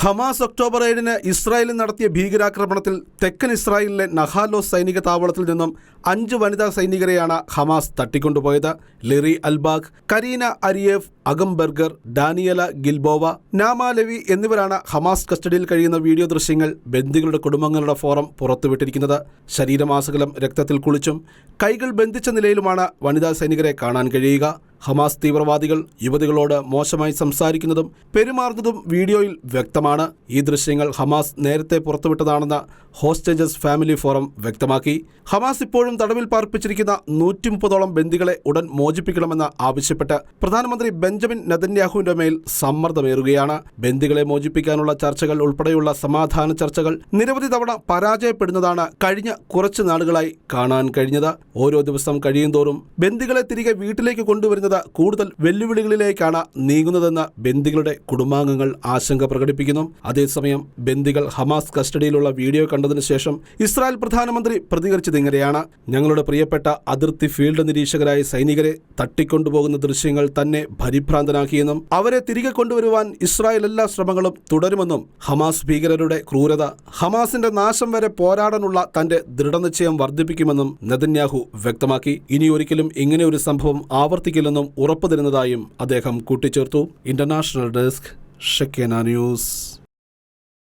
Hamas October ഏഴിന് ഇസ്രായേലിൽ നടത്തിയ ഭീകരാക്രമണത്തിൽ തെക്കൻ ഇസ്രായേലിലെ നഹാലോ സൈനിക താവളത്തിൽ നിന്നും അഞ്ച് വനിതാ സൈനികരെയാണ് Hamas തട്ടിക്കൊണ്ടുപോയത്. Liri Albag Karina Ariev Agam Berger Daniela Gilboa Naama Levy എന്നിവരാണ് ഹമാസ് കസ്റ്റഡിയിൽ കഴിയുന്ന വീഡിയോ ദൃശ്യങ്ങൾ ബന്ദികളുടെ കുടുംബങ്ങളുടെ ഫോറം പുറത്തുവിട്ടിരിക്കുന്നത്. ശരീരമാസകലം രക്തത്തിൽ കുളിച്ചും കൈകൾ ബന്ധിച്ച നിലയിലുമാണ് വനിതാ സൈനികരെ കാണാൻ കഴിയുക. ഹമാസ് തീവ്രവാദികൾ യുവതികളോട് മോശമായി സംസാരിക്കുന്നതും പെരുമാറുന്നതും വീഡിയോയിൽ വ്യക്തമാണ്. ഈ ദൃശ്യങ്ങൾ ഹമാസ് നേരത്തെ പുറത്തുവിട്ടതാണെന്ന് ഹോസ്റ്റേജസ് ഫാമിലി ഫോറം വ്യക്തമാക്കി. ഹമാസ് ഇപ്പോഴും തടവിൽ പാർപ്പിച്ചിരിക്കുന്ന നൂറ്റി മുപ്പതോളം ബന്ദികളെ ഉടൻ മോചിപ്പിക്കണമെന്ന് ആവശ്യപ്പെട്ട് പ്രധാനമന്ത്രി ബെഞ്ചമിൻ നെതന്യാഹുവിന്റെ മേൽ സമ്മർദ്ദമേറുകയാണ്. ബന്ദികളെ മോചിപ്പിക്കാനുള്ള ചർച്ചകൾ ഉൾപ്പെടെയുള്ള സമാധാന ചർച്ചകൾ നിരവധി തവണ പരാജയപ്പെടുന്നതാണ് കഴിഞ്ഞ കുറച്ച് നാളുകളായി കാണാൻ കഴിഞ്ഞത്. ഓരോ ദിവസം കഴിയുന്തോറും ബന്ദികളെ തിരികെ വീട്ടിലേക്ക് കൊണ്ടുവരുന്നത് കൂടുതൽ വെല്ലുവിളികളിലേക്കാണ് നീങ്ങുന്നതെന്ന് ബന്ദികളുടെ കുടുംബാംഗങ്ങൾ ആശങ്ക പ്രകടിപ്പിക്കുന്നു. അതേസമയം ബന്ദികൾ ഹമാസ് കസ്റ്റഡിയിലുള്ള വീഡിയോ കണ്ടതിനു ശേഷം ഇസ്രായേൽ പ്രധാനമന്ത്രി പ്രതികരിച്ചത് ഇങ്ങനെയാണ്. ഞങ്ങളുടെ പ്രിയപ്പെട്ട അതിർത്തി ഫീൽഡ് നിരീക്ഷകരായ സൈനികരെ തട്ടിക്കൊണ്ടുപോകുന്ന ദൃശ്യങ്ങൾ തന്നെ പരിഭ്രാന്തനാക്കിയെന്നും അവരെ തിരികെ കൊണ്ടുവരുവാൻ ഇസ്രായേൽ എല്ലാ ശ്രമങ്ങളും തുടരുമെന്നും ഹമാസ് ഭീകരരുടെ ക്രൂരത ഹമാസിന്റെ നാശം വരെ പോരാടാനുള്ള തന്റെ ദൃഢനിശ്ചയം വർദ്ധിപ്പിക്കുമെന്നും നെതന്യാഹു വ്യക്തമാക്കി. ഇനി ഒരിക്കലും ഇങ്ങനെ ഒരു സംഭവം ആവർത്തിക്കില്ലെന്നും ഉറപ്പു തരുന്നതായും അദ്ദേഹം കൂട്ടിച്ചേർത്തു. ഇന്റർനാഷണൽ ഡെസ്ക് ഷെക്കേന ന്യൂസ്.